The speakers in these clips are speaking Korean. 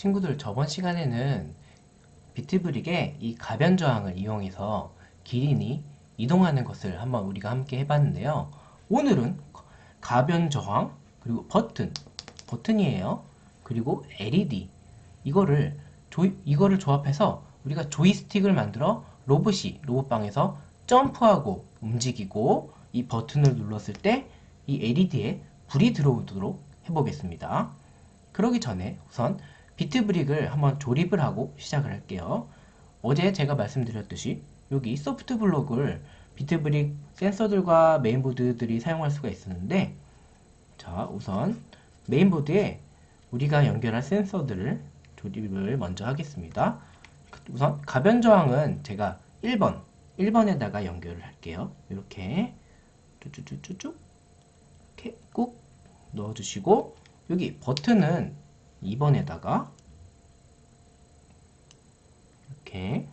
친구들 저번 시간에는 비트브릭의 이 가변 저항을 이용해서 기린이 이동하는 것을 한번 우리가 함께 해봤는데요. 오늘은 가변 저항 그리고 버튼 버튼이에요. 그리고 LED 이거를 조, 이거를 조합해서 우리가 조이스틱을 만들어 로봇이 로봇방에서 점프하고 움직이고 이 버튼을 눌렀을 때 이 LED에 불이 들어오도록 해보겠습니다. 그러기 전에 우선 비트브릭을 한번 조립을 하고 시작을 할게요. 어제 제가 말씀드렸듯이 여기 소프트 블록을 비트브릭 센서들과 메인보드들이 사용할 수가 있었는데 자 우선 메인보드에 우리가 연결할 센서들을 조립을 먼저 하겠습니다. 우선 가변 저항은 제가 1번 1번에다가 연결을 할게요. 이렇게 쭉쭉쭉쭉 이렇게 꾹 넣어주시고 여기 버튼은 2번에다가 이렇게,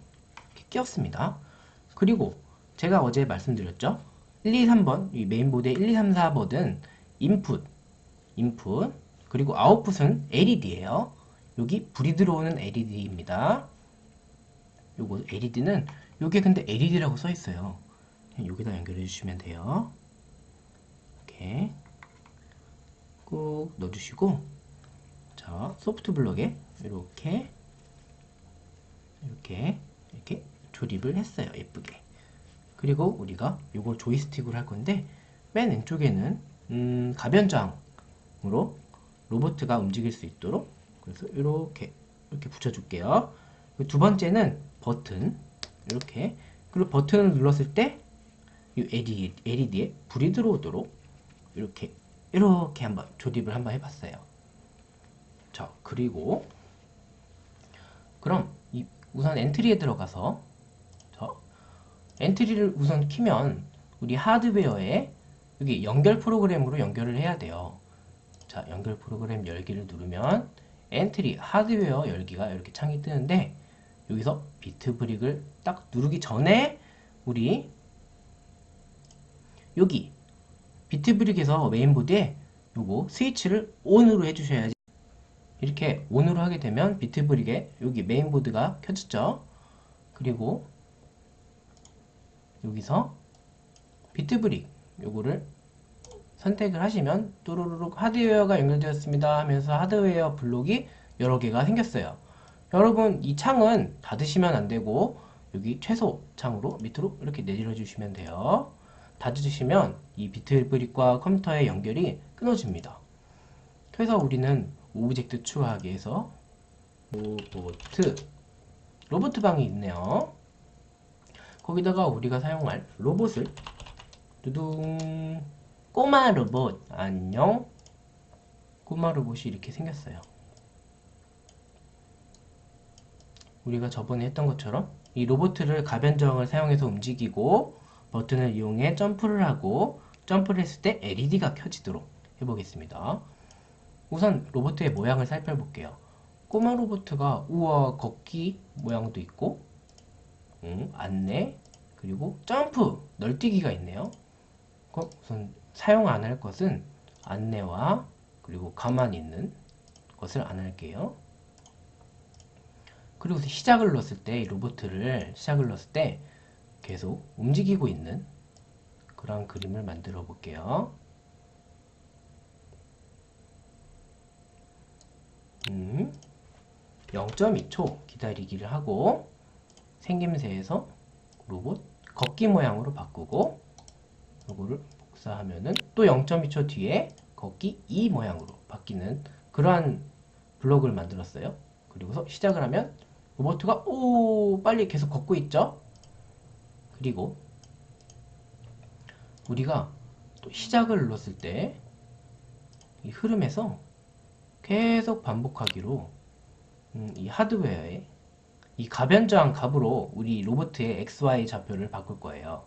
이렇게 끼웠습니다. 그리고 제가 어제 말씀드렸죠? 1, 2, 3번, 이 메인보드의 1, 2, 3, 4번은 인풋, 인풋, 그리고 아웃풋은 LED예요. 여기 불이 들어오는 LED입니다. 요거 LED는 요게 근데 LED라고 써 있어요. 여기다 연결해 주시면 돼요. 이렇게 꾹 넣어주시고 자 소프트 블록에 이렇게 이렇게 이렇게 조립을 했어요. 예쁘게. 그리고 우리가 이걸 조이스틱으로 할 건데 맨 왼쪽에는 음, 가변장으로 로보트가 움직일 수 있도록 그래서 이렇게 이렇게 붙여줄게요. 두 번째는 버튼. 이렇게. 그리고 버튼을 눌렀을 때 이 LED, LED에 불이 들어오도록 이렇게 이렇게 한번 조립을 한번 해봤어요. 자 그리고 그럼 이 우선 엔트리에 들어가서 자, 엔트리를 우선 키면 우리 하드웨어에 여기 연결 프로그램으로 연결을 해야 돼요. 자 연결 프로그램 열기를 누르면 엔트리 하드웨어 열기가 이렇게 창이 뜨는데 여기서 비트 브릭을 딱 누르기 전에 우리 여기 비트 브릭에서 메인보드에 요거 스위치를 ON으로 해주셔야지 이렇게 ON으로 하게 되면 비트브릭에 여기 메인보드가 켜졌죠? 그리고 여기서 비트브릭 요거를 선택을 하시면 또르르륵 하드웨어가 연결되었습니다 하면서 하드웨어 블록이 여러 개가 생겼어요. 여러분 이 창은 닫으시면 안되고 여기 최소 창으로 밑으로 이렇게 내려 주시면 돼요. 닫으시면 이 비트브릭과 컴퓨터의 연결이 끊어집니다. 그래서 우리는 오브젝트 추가하기에서 로보트 로보트 방이 있네요. 거기다가 우리가 사용할 로봇을 두둥 꼬마 로봇 안녕 꼬마 로봇이 이렇게 생겼어요. 우리가 저번에 했던 것처럼 이 로봇을 가변정을 사용해서 움직이고 버튼을 이용해 점프를 하고 점프를 했을 때 LED가 켜지도록 해보겠습니다. 우선 로봇의 모양을 살펴볼게요. 꼬마 로봇가 우와 걷기 모양도 있고 음, 안내 그리고 점프 널뛰기가 있네요. 우선 사용 안 할 것은 안내와 그리고 가만히 있는 것을 안 할게요. 그리고 시작을 넣었을 때 로봇을 시작을 넣었을 때 계속 움직이고 있는 그런 그림을 만들어 볼게요. 음, 0.2초 기다리기를 하고 생김새에서 로봇 걷기 모양으로 바꾸고 이거를 복사하면은 또 0.2초 뒤에 걷기 2 모양으로 바뀌는 그러한 블록을 만들었어요. 그리고서 시작을 하면 로봇가 오 빨리 계속 걷고 있죠. 그리고 우리가 또 시작을 눌렀을 때 이 흐름에서 계속 반복하기로 음, 이 하드웨어에 이 가변저항 값으로 우리 로봇의 XY 좌표를 바꿀 거예요.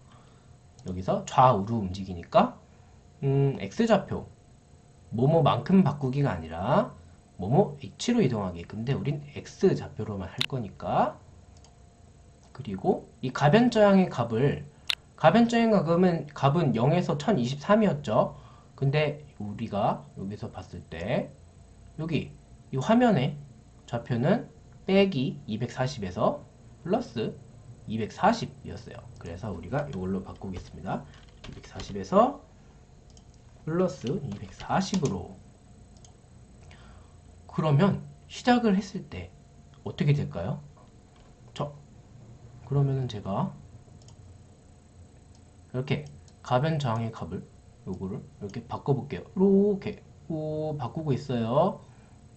여기서 좌우로 움직이니까 음, X좌표 뭐뭐만큼 바꾸기가 아니라 뭐뭐 H로 이동하기 근데 우린 X좌표로만 할 거니까 그리고 이 가변저항의 값을 가변저항의 값은, 값은 0에서 1023이었죠. 근데 우리가 여기서 봤을 때 여기 이 화면에 좌표는 빼기 240에서 플러스 240이었어요. 그래서 우리가 이걸로 바꾸겠습니다. 240에서 플러스 240으로 그러면 시작을 했을 때 어떻게 될까요? 저 그러면은 제가 이렇게 가변 저항의 값을 요거를 이렇게 바꿔볼게요. 이렇게 오 바꾸고 있어요.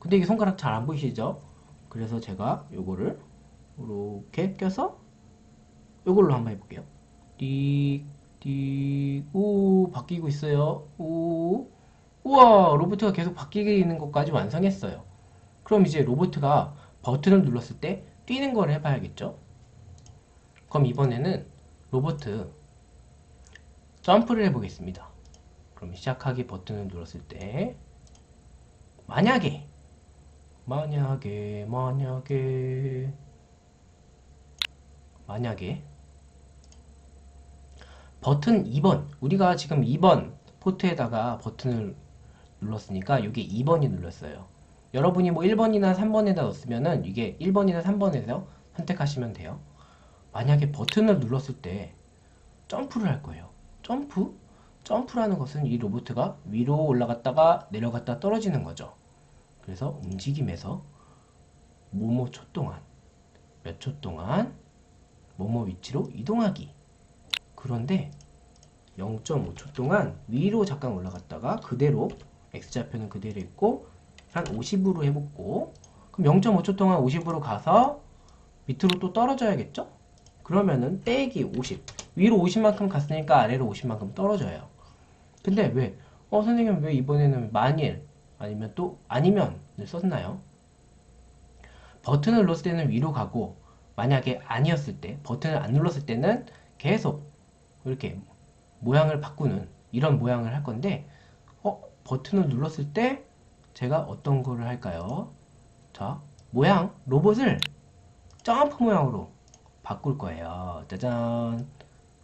근데 이게 손가락 잘 안 보이시죠? 그래서 제가 요거를 이렇게 껴서 요걸로 한번 해볼게요. 띡, 띡, 오, 바뀌고 있어요. 오, 우와, 로봇가 계속 바뀌는 것까지 완성했어요. 그럼 이제 로봇가 버튼을 눌렀을 때 뛰는 걸 해봐야겠죠? 그럼 이번에는 로봇 점프를 해보겠습니다. 그럼 시작하기 버튼을 눌렀을 때 만약에 만약에 만약에. 만약에. 버튼 2번. 우리가 지금 2번 포트에다가 버튼을 눌렀으니까 이게 2번이 눌렀어요. 여러분이 뭐 1번이나 3번에다 넣었으면은 이게 1번이나 3번에서 선택하시면 돼요. 만약에 버튼을 눌렀을 때 점프를 할 거예요. 점프? 점프라는 것은 이 로봇가 위로 올라갔다가 내려갔다 떨어지는 거죠 그래서 움직임에서 뭐뭐 초 동안 몇 초 동안 뭐뭐 위치로 이동하기. 그런데 0.5초 동안 위로 잠깐 올라갔다가 그대로 x좌표는 그대로 있고 한 50으로 해보고 그럼 0.5초 동안 50으로 가서 밑으로 또 떨어져야겠죠? 그러면은 빼기 50 위로 50만큼 갔으니까 아래로 50만큼 떨어져요. 근데 왜? 어 선생님 왜 이번에는 만일 아니면 또 아니면을 썼나요? 버튼을 눌렀을 때는 위로 가고 만약에 아니었을 때 버튼을 안 눌렀을 때는 계속 이렇게 모양을 바꾸는 이런 모양을 할 건데 어 버튼을 눌렀을 때 제가 어떤 거를 할까요? 자 모양 로봇을 점프 모양으로 바꿀 거예요. 짜잔.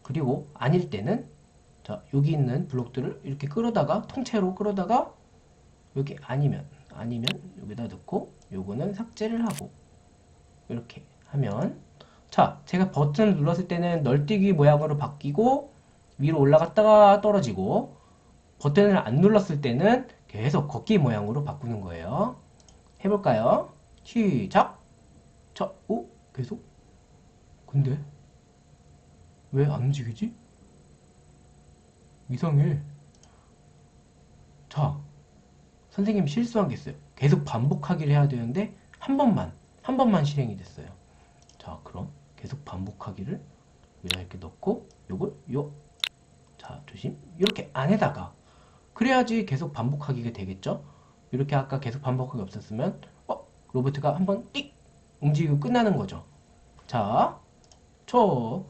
그리고 아닐 때는 자 여기 있는 블록들을 이렇게 끌어다가 통째로 끌어다가 여기 아니면 아니면 여기다 넣고 요거는 삭제를 하고 이렇게 하면 자 제가 버튼을 눌렀을 때는 널뛰기 모양으로 바뀌고 위로 올라갔다가 떨어지고 버튼을 안 눌렀을 때는 계속 걷기 모양으로 바꾸는 거예요. 해볼까요? 시작! 자, 오 계속? 근데 왜 안 움직이지? 이상해. 자 선생님이 실수한 게 있어요. 계속 반복하기를 해야 되는데 한 번만 한 번만 실행이 됐어요. 자 그럼 계속 반복하기를 여기다 이렇게 넣고 요걸 요 자 조심. 이렇게 안에다가. 그래야지 계속 반복하기가 되겠죠? 이렇게 아까 계속 반복하기 없었으면 어 로봇가 한번 띡 움직이고 끝나는 거죠. 자 저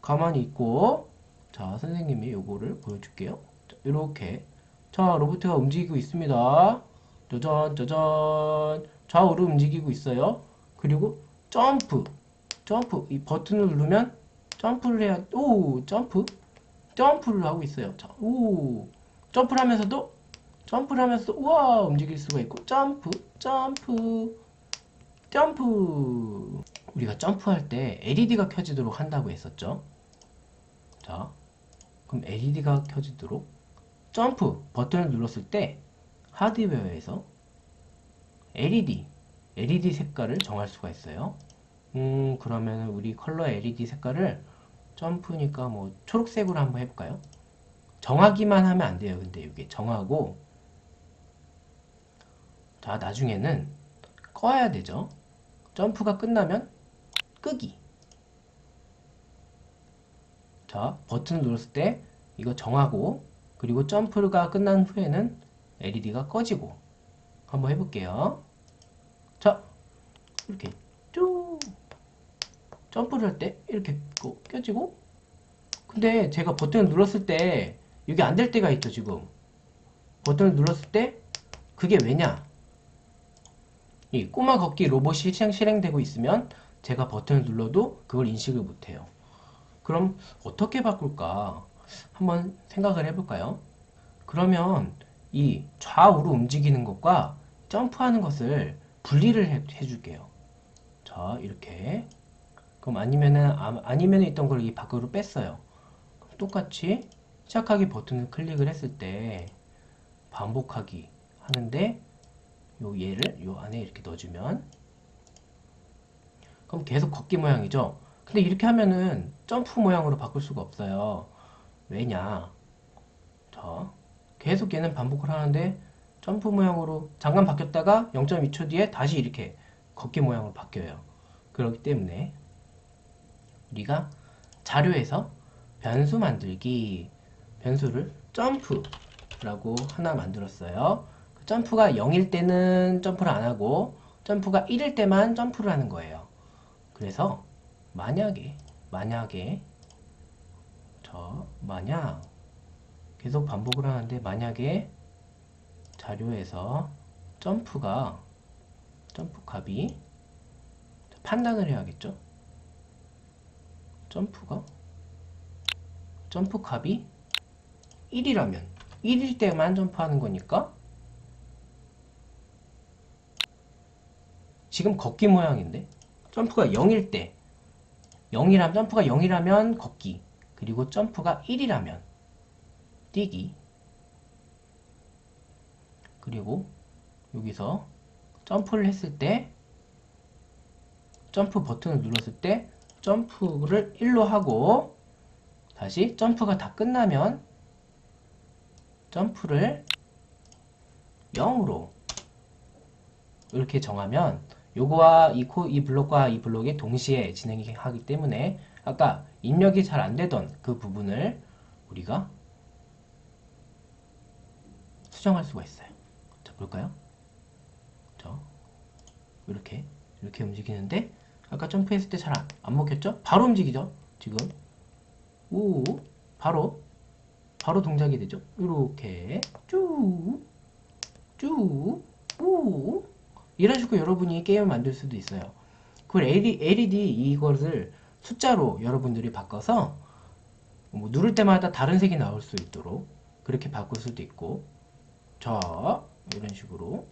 가만히 있고 자 선생님이 요거를 보여줄게요. 자, 이렇게 자 로봇가 움직이고 있습니다. 짜잔 짜잔. 좌우로 움직이고 있어요. 그리고 점프. 점프. 이 버튼을 누르면 점프를 해야 오 점프. 점프를 하고 있어요. 자, 오. 점프를 하면서도 점프를 하면서도 우와 움직일 수가 있고 점프 점프. 점프. 우리가 점프할 때 LED가 켜지도록 한다고 했었죠? 자 그럼 LED가 켜지도록 점프 버튼을 눌렀을 때 하드웨어에서 LED LED 색깔을 정할 수가 있어요 음 그러면 우리 컬러 LED 색깔을 점프니까 뭐 초록색으로 한번 해볼까요? 정하기만 하면 안 돼요. 근데 이게 정하고 자 나중에는 꺼야 되죠. 점프가 끝나면 끄기. 자 버튼을 눌렀을 때 이거 정하고 그리고 점프가 끝난 후에는 LED가 꺼지고 한번 해볼게요. 자 이렇게 쭉 점프를 할 때 이렇게 또 껴지고 근데 제가 버튼을 눌렀을 때 이게 안 될 때가 있죠 지금. 버튼을 눌렀을 때 그게 왜냐? 이 꼬마 걷기 로봇이 실행, 실행되고 있으면 제가 버튼을 눌러도 그걸 인식을 못해요. 그럼 어떻게 바꿀까 한번 생각을 해볼까요 그러면 이 좌우로 움직이는 것과 점프하는 것을 분리를 해, 해줄게요. 자, 이렇게. 그럼 아니면은, 아, 아니면 있던 걸 이 밖으로 뺐어요. 똑같이 시작하기 버튼을 클릭을 했을 때 반복하기 하는데 요 얘를 요 안에 이렇게 넣어주면 그럼 계속 걷기 모양이죠. 근데 이렇게 하면은 점프 모양으로 바꿀 수가 없어요. 왜냐? 자, 계속 얘는 반복을 하는데 점프 모양으로 잠깐 바뀌었다가 0.2초 뒤에 다시 이렇게 걷기 모양으로 바뀌어요. 그렇기 때문에 우리가 자료에서 변수 만들기 변수를 점프라고 하나 만들었어요. 그 점프가 0일 때는 점프를 안 하고 점프가 1일 때만 점프를 하는 거예요. 그래서 만약에 만약에 저 만약 계속 반복을 하는데 만약에 자료에서 점프가 점프 값이 판단을 해야겠죠. 점프가? 점프 값이 1이라면 1일 때만 점프하는 거니까 지금 걷기 모양인데? 점프가 0일 때. 0이라면 점프가 0이라면 걷기 그리고 점프가 1이라면 뛰기. 그리고 여기서 점프를 했을 때 점프 버튼을 눌렀을 때 점프를 1로 하고 다시 점프가 다 끝나면 점프를 0으로 이렇게 정하면 요거와 이, 코, 이 블록과 이 블록이 동시에 진행이 하기 때문에 아까 입력이 잘 안 되던 그 부분을 우리가 수정할 수가 있어요. 자, 볼까요? 자, 이렇게, 이렇게 움직이는데, 아까 점프했을 때 잘 안, 안 먹혔죠? 바로 움직이죠? 지금. 오, 바로, 바로 동작이 되죠? 이렇게, 쭉, 쭉, 우. 이런 식으로 여러분이 게임을 만들 수도 있어요. 그 LED 이것을 숫자로 여러분들이 바꿔서 뭐 누를 때마다 다른 색이 나올 수 있도록 그렇게 바꿀 수도 있고 자 이런 식으로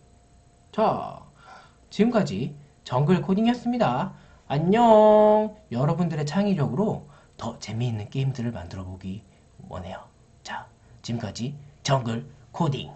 자 지금까지 정글 코딩이었습니다. 안녕 여러분들의 창의력으로 더 재미있는 게임들을 만들어 보기 원해요. 자 지금까지 정글 코딩